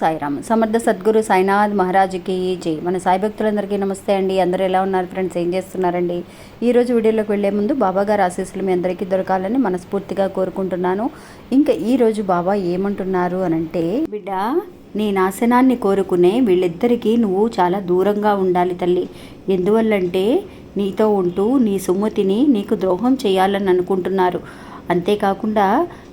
సాయిరామ్. సమర్థ సద్గురు సాయినాథ్ మహారాజుకి జై. మన సాయి భక్తులందరికీ నమస్తే అండి. అందరూ ఎలా ఉన్నారు ఫ్రెండ్స్? ఏం చేస్తున్నారండి? ఈరోజు వీడియోలోకి వెళ్ళే ముందు బాబా గారు ఆశీస్సులు మీ అందరికీ దొరకాలని మనస్ఫూర్తిగా కోరుకుంటున్నాను. ఇంకా ఈరోజు బాబా ఏమంటున్నారు అనంటే బిడ్డ నీ నాశనాన్ని కోరుకునే వీళ్ళిద్దరికీ నువ్వు చాలా దూరంగా ఉండాలి తల్లి. ఎందువల్లంటే నీతో ఉంటూ నీ సుమతిని నీకు ద్రోహం చేయాలని అనుకుంటున్నారు. అంతేకాకుండా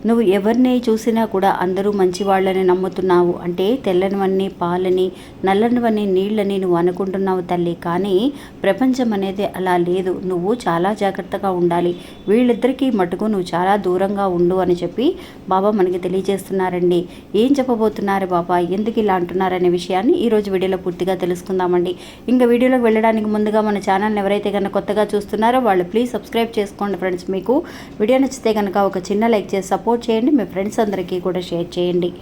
నువ్వు ఎవరిని చూసినా కూడా అందరూ మంచివాళ్ళని నమ్ముతున్నావు. అంటే తెల్లనివన్నీ పాలని నల్లనివన్నీ నీళ్ళని నువ్వు అనుకుంటున్నావు తల్లి. కానీ ప్రపంచం అనేది అలా లేదు. నువ్వు చాలా జాగ్రత్తగా ఉండాలి. వీళ్ళిద్దరికీ మటుకు నువ్వు చాలా దూరంగా ఉండు అని చెప్పి బాబా మనకి తెలియజేస్తున్నారండి. ఏం చెప్పబోతున్నారు బాబా? ఎందుకు ఇలా అంటున్నారనే విషయాన్ని ఈరోజు వీడియోలో పూర్తిగా తెలుసుకుందామండి. ఇంకా వీడియోలోకి వెళ్ళడానికి ముందుగా మన ఛానల్ని ఎవరైతే కనుక కొత్తగా చూస్తున్నారో వాళ్ళు ప్లీజ్ సబ్స్క్రైబ్ చేసుకోండి ఫ్రెండ్స్. మీకు వీడియో నచ్చితే కనుక ఒక చిన్న లైక్ చేసి సపోర్ట్ చేయండి మీ ఫ్రెండ్స్ అందరికీ కూడా షేర్ చేయండి.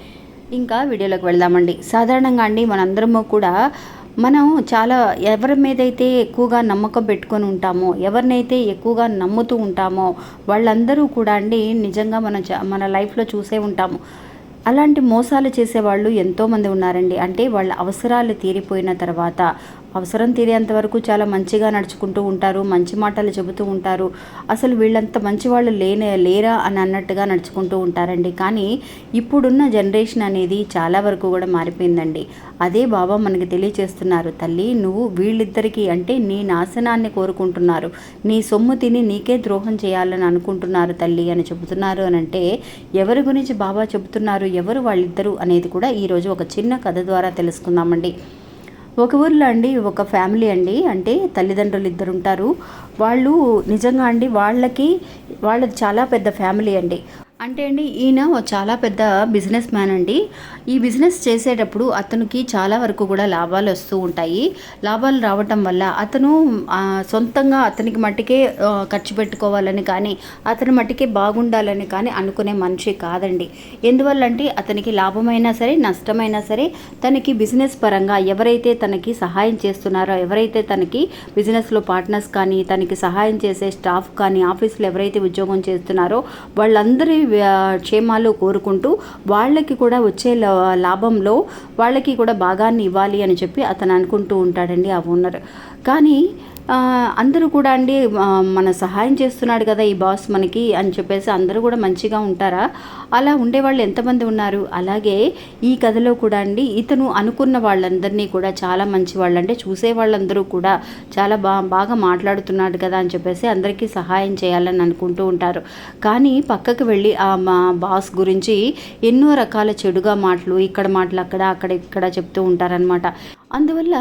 ఇంకా వీడియోలోకి వెళ్దామండి. సాధారణంగా అండి మనందరము కూడా మనం చాలా ఎవరి మీదైతే ఎక్కువగా నమ్మకం పెట్టుకొని ఉంటామో ఎవరినైతే ఎక్కువగా నమ్ముతూ ఉంటామో వాళ్ళందరూ కూడా అండి నిజంగా మన చ- మన లైఫ్లో చూసే ఉంటాము. అలాంటి మోసాలు చేసేవాళ్ళు ఎంతోమంది ఉన్నారండి. అంటే వాళ్ళ అవసరాలు తీరిపోయిన తర్వాత అవసరం తీరేంత వరకు చాలా మంచిగా నడుచుకుంటూ ఉంటారు మంచి మాటలు చెబుతూ ఉంటారు. అసలు వీళ్ళంత మంచి వాళ్ళు లేనే లేరా అని అన్నట్టుగా నడుచుకుంటూ ఉంటారండి. కానీ ఇప్పుడున్న జనరేషన్ అనేది చాలా వరకు కూడా మారిపోయిందండి. అదే బాబా మనకి తెలియచేస్తున్నారు తల్లి నువ్వు వీళ్ళిద్దరికీ అంటే నీ నాశనాన్ని కోరుకుంటున్నారు. నీ సొమ్ము తిని నీకే ద్రోహం చేయాలని అనుకుంటున్నారు తల్లి అని చెబుతున్నారు అని అంటే ఎవరి గురించి బాబా చెబుతున్నారు ఎవరు వాళ్ళిద్దరు అనేది కూడా ఈరోజు ఒక చిన్న కథ ద్వారా తెలుసుకుందామండి. ఒక ఊర్లో అండి ఒక ఫ్యామిలీ అండి. అంటే తల్లిదండ్రులు ఇద్దరు ఉంటారు. వాళ్ళు నిజంగా అండి వాళ్ళకి వాళ్ళది చాలా పెద్ద ఫ్యామిలీ అండి. అంటే అండి ఈయన చాలా పెద్ద బిజినెస్ మ్యాన్ అండి. ఈ బిజినెస్ చేసేటప్పుడు అతనికి చాలా వరకు కూడా లాభాలు వస్తూ ఉంటాయి. లాభాలు రావటం వల్ల అతను సొంతంగా అతనికి మట్టికే ఖర్చు పెట్టుకోవాలని కానీ అతని మట్టికే బాగుండాలని కానీ అనుకునే మనిషి కాదండి. ఎందువల్ల అంటే అతనికి లాభమైనా సరే నష్టమైనా సరే తనకి బిజినెస్ పరంగా ఎవరైతే తనకి సహాయం చేస్తున్నారో ఎవరైతే తనకి బిజినెస్లో పార్ట్నర్స్ కానీ తనకి సహాయం చేసే స్టాఫ్ కానీ ఆఫీస్లో ఎవరైతే ఉద్యోగం చేస్తున్నారో వాళ్ళందరి క్షేమాలు కోరుకుంటూ వాళ్ళకి కూడా వచ్చే లా- లాభంలో వాళ్ళకి కూడా భాగాన్ని ఇవ్వాలి అని చెప్పి అతను అనుకుంటూ ఉంటాడండి ఆ ఓనర్. కానీ అందరూ కూడా అండి మన సహాయం చేస్తున్నాడు కదా ఈ బాస్ మనకి అని చెప్పేసి అందరూ కూడా మంచిగా ఉంటారా? అలా ఉండేవాళ్ళు ఎంతమంది ఉన్నారు? అలాగే ఈ కథలో కూడా అండి ఇతను అనుకున్న వాళ్ళందరినీ కూడా చాలా మంచి వాళ్ళు అంటే చూసే వాళ్ళందరూ కూడా చాలా బా బాగా మాట్లాడుతున్నాడు కదా అని చెప్పేసి అందరికీ సహాయం చేయాలని అనుకుంటూ ఉంటారు. కానీ పక్కకు వెళ్ళి ఆ మా బాస్ గురించి ఎన్నో రకాల చెడుగా మాటలు ఇక్కడ మాటలు అక్కడ అక్కడ ఇక్కడ చెప్తూ ఉంటారనమాట అందువల్ల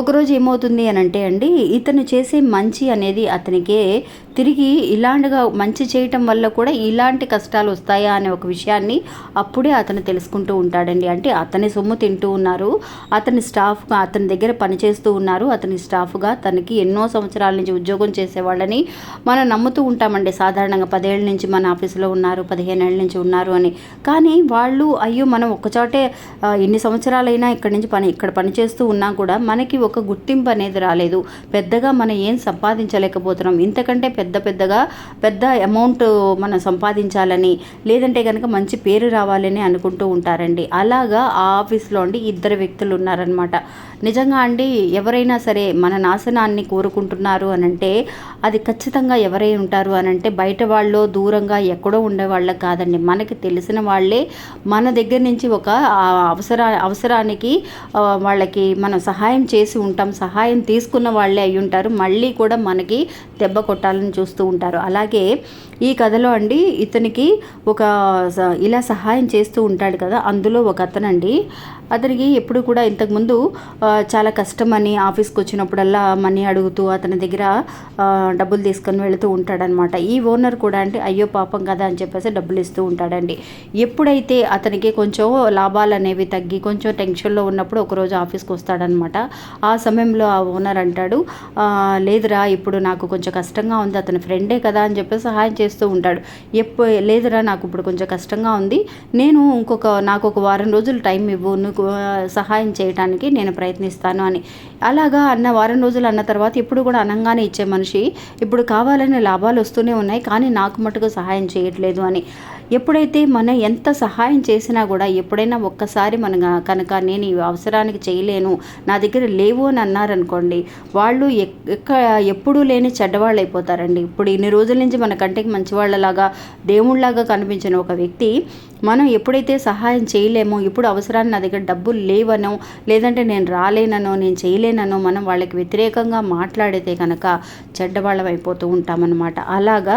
ఒకరోజు ఏమవుతుంది అని అంటే అండి ఇతను చేసే మంచి అనేది అతనికే తిరిగి ఇలాంటిగా మంచి చేయటం వల్ల కూడా ఇలాంటి కష్టాలు వస్తాయా అనే ఒక విషయాన్ని అప్పుడే అతను తెలుసుకుంటూ ఉంటాడండి. అంటే అతని సొమ్ము తింటూ ఉన్నారు అతని స్టాఫ్గా అతని దగ్గర పనిచేస్తూ ఉన్నారు అతని స్టాఫ్గా తనకి ఎన్నో సంవత్సరాల నుంచి ఉద్యోగం చేసేవాళ్ళని మనం నమ్ముతూ ఉంటామండి. సాధారణంగా పదేళ్ళ నుంచి మన ఆఫీసులో ఉన్నారు పదిహేను ఏళ్ళ నుంచి ఉన్నారు అని. కానీ వాళ్ళు అయ్యో మనం ఒక్కచోటే ఎన్ని సంవత్సరాలైనా ఇక్కడి నుంచి పని ఇక్కడ పని చేస్తూ ఉన్నా కూడా మనకి ఒక గుర్తింపు అనేది రాలేదు. పెద్దగా మనం ఏం సంపాదించలేకపోతున్నాం. ఇంతకంటే పెద్ద పెద్దగా పెద్ద అమౌంట్ మనం సంపాదించాలని లేదంటే కనుక మంచి పేరు రావాలని అనుకుంటూ ఉంటారండి. అలాగా ఆ ఆఫీస్లో అండి ఇద్దరు వ్యక్తులు ఉన్నారనమాట నిజంగా అండి ఎవరైనా సరే మన నాశనాన్ని కోరుకుంటున్నారు అనంటే అది ఖచ్చితంగా ఎవరై ఉంటారు అని అంటే బయట వాళ్ళు దూరంగా ఎక్కడో ఉండే వాళ్ళకి కాదండి. మనకి తెలిసిన వాళ్ళే మన దగ్గర నుంచి ఒక అవసరా అవసర అవసరానికి వాళ్ళకి మనం సహాయం చేసి ఉంటాం సహాయం తీసుకున్న వాళ్ళే అయి ఉంటారు మళ్ళీ కూడా మనకి దెబ్బ కొట్టాలని చూస్తూ ఉంటారు. అలాగే ఈ కథలో అండి ఇతనికి ఒక స- ఇలా సహాయం చేస్తూ ఉంటాడు కదా అందులో ఒక అతనండి. అతనికి ఎప్పుడు కూడా ఇంతకుముందు చాలా కష్టమని ఆఫీస్కి వచ్చినప్పుడల్లా మనీ అడుగుతూ అతని దగ్గర డబ్బులు తీసుకొని వెళుతూ ఉంటాడనమాట. ఈ ఓనర్ కూడా అంటే అయ్యో పాపం కదా అని చెప్పేసి డబ్బులు ఇస్తూ ఉంటాడండి. ఎప్పుడైతే అతనికి కొంచెం లాభాలు అనేవి తగ్గి కొంచెం టెన్షన్లో ఉన్నప్పుడు ఒకరోజు ఆఫీస్కి వస్తాడనమాట. ఆ సమయంలో ఆ ఓనర్ అంటాడు లేదురా ఇప్పుడు నాకు కొంచెం కష్టంగా ఉంది అతని ఫ్రెండే కదా అని చెప్పేసి సహాయం చేస్తూ ఉంటాడు. ఎప్పు లేదురా నాకు ఇప్పుడు కొంచెం కష్టంగా ఉంది. నేను ఇంకొక నాకు ఒక వారం రోజులు టైం ఇవ్వు. నువ్వు సహాయం చేయడానికి నేను ప్రయత్నిస్తాను అని. అలాగా అన్న వారం రోజులు అన్న తర్వాత ఇప్పుడు కూడా అనంగానే ఇచ్చే మనిషి ఇప్పుడు కావాలనే లాభాలు వస్తూనే ఉన్నాయి కానీ నాకు మటుకు సహాయం చేయట్లేదు అని. ఎప్పుడైతే మనం ఎంత సహాయం చేసినా కూడా ఎప్పుడైనా ఒక్కసారి మన కనుక నేను ఈ అవసరానికి చేయలేను నా దగ్గర లేవు అని అన్నారనుకోండి వాళ్ళు ఎక్క ఎప్పుడూ లేని చెడ్డవాళ్ళు అయిపోతారండి. ఇప్పుడు ఇన్ని రోజుల నుంచి మన కంటికి మంచివాళ్ళలాగా దేవుళ్ళలాగా కనిపించిన ఒక వ్యక్తి. మనం ఎప్పుడైతే సహాయం చేయలేమో ఇప్పుడు అవసరాన్ని నా దగ్గర డబ్బులు లేవనో లేదంటే నేను రాలేననో నేను చేయలేననో మనం వాళ్ళకి వ్యతిరేకంగా మాట్లాడితే కనుక చెడ్డవాళ్ళం అయిపోతూ ఉంటామన్నమాట. అలాగా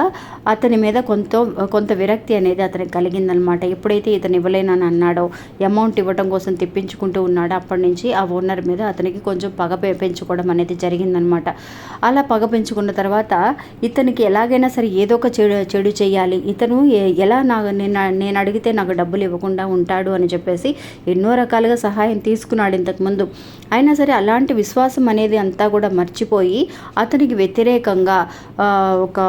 అతని మీద కొంత కొంత విరక్తి అనేది అతనికి కలిగిందనమాట ఎప్పుడైతే ఇతను ఇవ్వలేనని అన్నాడో అమౌంట్ ఇవ్వడం కోసం తెప్పించుకుంటూ ఉన్నాడో అప్పటి నుంచి ఆ ఓనర్ మీద అతనికి కొంచెం పగ పెంచుకోవడం అనేది జరిగిందనమాట అలా పగ పెంచుకున్న తర్వాత ఇతనికి ఎలాగైనా సరే ఏదో ఒక చెడు చెడు చేయాలి ఇతను ఎలా నా నేను నేను అడిగితే నాకు డబ్బులు ఇవ్వకుండా ఉంటాడు అని చెప్పేసి ఎన్నో రకాలుగా సహాయం తీసుకున్నాడు ఇంతకుముందు. అయినా సరే అలాంటి విశ్వాసం అనేది అంతా కూడా మర్చిపోయి అతనికి వ్యతిరేకంగా ఒక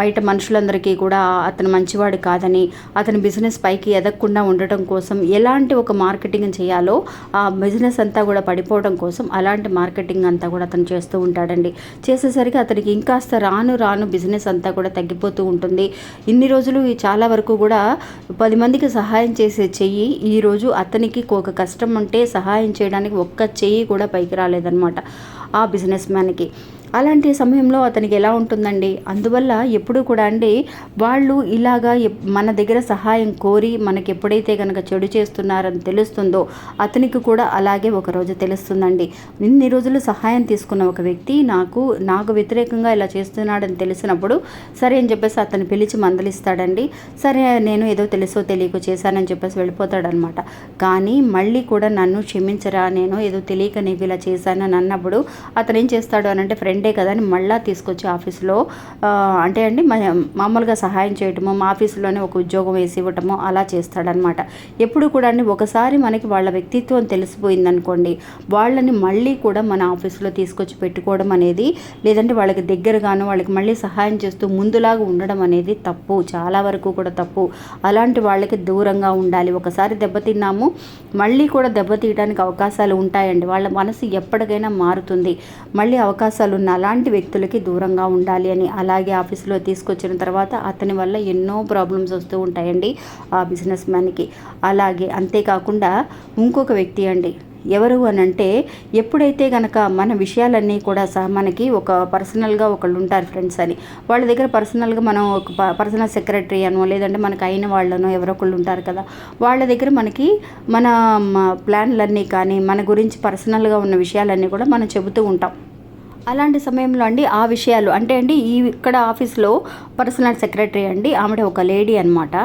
బయట మనుషులందరికీ కూడా అతను మంచివాడు కాదని అతని బిజినెస్ పైకి ఎదగకుండా ఉండటం కోసం ఎలాంటి ఒక మార్కెటింగ్ చేయాలో ఆ బిజినెస్ అంతా కూడా పడిపోవడం కోసం అలాంటి మార్కెటింగ్ అంతా కూడా అతను చేస్తూ ఉంటాడండి. చేసేసరికి అతనికి ఇంకాస్త రాను రాను బిజినెస్ అంతా కూడా తగ్గిపోతూ ఉంటుంది. ఇన్ని రోజులు చాలా వరకు కూడా పది మందికి సహాయం చేసే చెయ్యి ఈరోజు అతనికి ఒక కష్టం ఉంటే సహాయం చేయడానికి ఒక్క చెయ్యి కూడా పైకి రాలేదన్నమాట ఆ బిజినెస్ మ్యాన్కి. అలాంటి సమయంలో అతనికి ఎలా ఉంటుందండి? అందువల్ల ఎప్పుడు కూడా అండి వాళ్ళు ఇలాగా మన దగ్గర సహాయం కోరి మనకి ఎప్పుడైతే కనుక చెడు చేస్తున్నారని తెలుస్తుందో అతనికి కూడా అలాగే ఒకరోజు తెలుస్తుందండి. ఇన్ని రోజులు సహాయం తీసుకున్న ఒక వ్యక్తి నాకు నాకు వ్యతిరేకంగా ఇలా చేస్తున్నాడని తెలిసినప్పుడు సరే అని చెప్పేసి అతను పిలిచి మందలిస్తాడండి. సరే నేను ఏదో తెలుసో తెలియకో చేశానని చెప్పేసి వెళ్ళిపోతాడనమాట. కానీ మళ్ళీ కూడా నన్ను క్షమించరా నేను ఏదో తెలియక నీకు ఇలా చేశానని అన్నప్పుడు అతను ఏం చేస్తాడు అని అంటే ఫ్రెండ్ ఫ్రెండే కదా అని మళ్ళీ తీసుకొచ్చి ఆఫీస్లో అంటే అండి మామూలుగా సహాయం చేయటము మా ఆఫీసులోనే ఒక ఉద్యోగం వేసి ఇవ్వటము అలా చేస్తాడనమాట ఎప్పుడు కూడా అండి ఒకసారి మనకి వాళ్ళ వ్యక్తిత్వం తెలిసిపోయిందనుకోండి వాళ్ళని మళ్ళీ కూడా మన ఆఫీస్లో తీసుకొచ్చి పెట్టుకోవడం అనేది లేదంటే వాళ్ళకి దగ్గరగాను వాళ్ళకి మళ్ళీ సహాయం చేస్తూ ముందులాగా ఉండడం అనేది తప్పు చాలా వరకు కూడా తప్పు. అలాంటి వాళ్ళకి దూరంగా ఉండాలి. ఒకసారి దెబ్బతిన్నాము మళ్ళీ కూడా దెబ్బతీయడానికి అవకాశాలు ఉంటాయండి. వాళ్ళ మనసు ఎప్పటికైనా మారుతుంది. మళ్ళీ అవకాశాలు ఉన్న అలాంటి వ్యక్తులకి దూరంగా ఉండాలి అని అలాగే ఆఫీస్లో తీసుకొచ్చిన తర్వాత అతని వల్ల ఎన్నో ప్రాబ్లమ్స్ వస్తూ ఉంటాయండి ఆ బిజినెస్ మ్యాన్కి. అలాగే అంతేకాకుండా ఇంకొక వ్యక్తి అండి. ఎవరు అని అంటే ఎప్పుడైతే కనుక మన విషయాలన్నీ కూడా సహా మనకి ఒక పర్సనల్గా ఒకళ్ళు ఉంటారు ఫ్రెండ్స్ అని వాళ్ళ దగ్గర పర్సనల్గా మనం ఒక పర్సనల్ సెక్రటరీ అనో లేదంటే మనకు అయిన వాళ్ళనో ఎవరో ఒకళ్ళు ఉంటారు కదా వాళ్ళ దగ్గర మనకి మన ప్లాన్లన్నీ కానీ మన గురించి పర్సనల్గా ఉన్న విషయాలన్నీ కూడా మనం చెబుతూ ఉంటాం. అలాంటి సమయంలో అండి ఆ విషయాలు. అంటే అండి ఈ ఇక్కడ ఆఫీస్లో పర్సనల్ సెక్రటరీ అండి ఆవిడ ఒక లేడీ అనమాట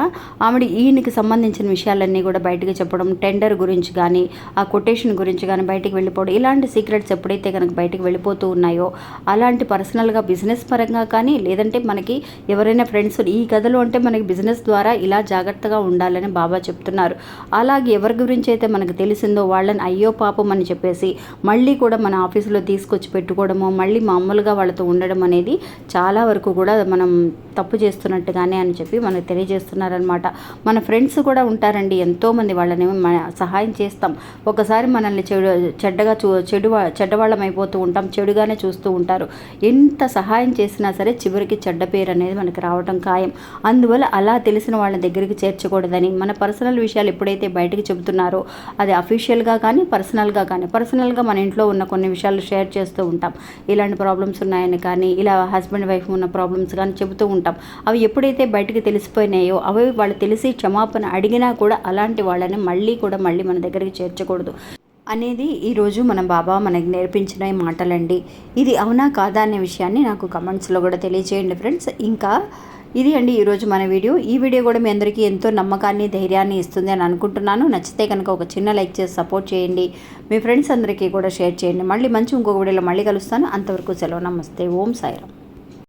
ఆవిడ ఈయనకి సంబంధించిన విషయాలన్నీ కూడా బయటకు చెప్పడం టెండర్ గురించి కానీ ఆ కొటేషన్ గురించి కానీ బయటికి వెళ్ళిపోవడం ఇలాంటి సీక్రెట్స్ ఎప్పుడైతే కనుక బయటకు వెళ్ళిపోతూ ఉన్నాయో అలాంటి పర్సనల్గా బిజినెస్ పరంగా కానీ లేదంటే మనకి ఎవరైనా ఫ్రెండ్స్ ఈ కథలు అంటే మనకి బిజినెస్ ద్వారా ఇలా జాగ్రత్తగా ఉండాలని బాబా చెప్తున్నారు. అలాగే ఎవరి గురించి అయితే మనకు తెలిసిందో వాళ్ళని అయ్యో పాపం అని చెప్పేసి మళ్ళీ కూడా మన ఆఫీసులో తీసుకొచ్చి పెట్టుకోవడము మళ్ళీ మామూలుగా వాళ్ళతో ఉండడం అనేది చాలా వరకు కూడా మనం తప్పు చేస్తున్నట్టుగానే అని చెప్పి మనకు తెలియజేస్తున్నారనమాట మన ఫ్రెండ్స్ కూడా ఉంటారండి ఎంతోమంది వాళ్ళని మన సహాయం చేస్తాం. ఒకసారి మనల్ని చెడు చెడ్డగా చూ చెడు చెడ్డవాళ్ళం అయిపోతూ ఉంటాం చెడుగానే చూస్తూ ఉంటారు. ఎంత సహాయం చేసినా సరే చివరికి చెడ్డ పేరు అనేది మనకి రావడం ఖాయం. అందువల్ల అలా తెలిసిన వాళ్ళ దగ్గరికి చేర్చకూడదని మన పర్సనల్ విషయాలు ఎప్పుడైతే బయటకు చెబుతున్నారో అది అఫీషియల్గా కానీ పర్సనల్గా కానీ పర్సనల్గా మన ఇంట్లో ఉన్న కొన్ని విషయాలు షేర్ చేస్తూ ఉంటాం. ఇలాంటి ప్రాబ్లమ్స్ ఉన్నాయని కానీ ఇలా హస్బెండ్ వైఫ్ ఉన్న ప్రాబ్లమ్స్ కానీ చెబుతూ ఉంటాం. అవి ఎప్పుడైతే బయటకు తెలిసిపోయినాయో అవి వాళ్ళు తెలిసి క్షమాపణ అడిగినా కూడా అలాంటి వాళ్ళని మళ్ళీ కూడా మళ్ళీ మన దగ్గరికి చేర్చకూడదు. అనేది ఈరోజు మన బాబా మనకి నేర్పించిన మాటలండి. ఇది అవునా కాదా అనే విషయాన్ని నాకు కమెంట్స్లో కూడా తెలియజేయండి ఫ్రెండ్స్ ఇంకా ఇది అండి ఈరోజు మన వీడియో. ఈ వీడియో కూడా మీ అందరికీ ఎంతో నమ్మకాన్ని ధైర్యాన్ని ఇస్తుంది అని అనుకుంటున్నాను. నచ్చితే కనుక ఒక చిన్న లైక్ చేసి సపోర్ట్ చేయండి. మీ ఫ్రెండ్స్ అందరికీ కూడా షేర్ చేయండి. మళ్ళీ మంచి ఇంకొక వీడియోలో మళ్ళీ కలుస్తాను. అంతవరకు సెలవు. నమస్తే. ఓం సాయిరామ్.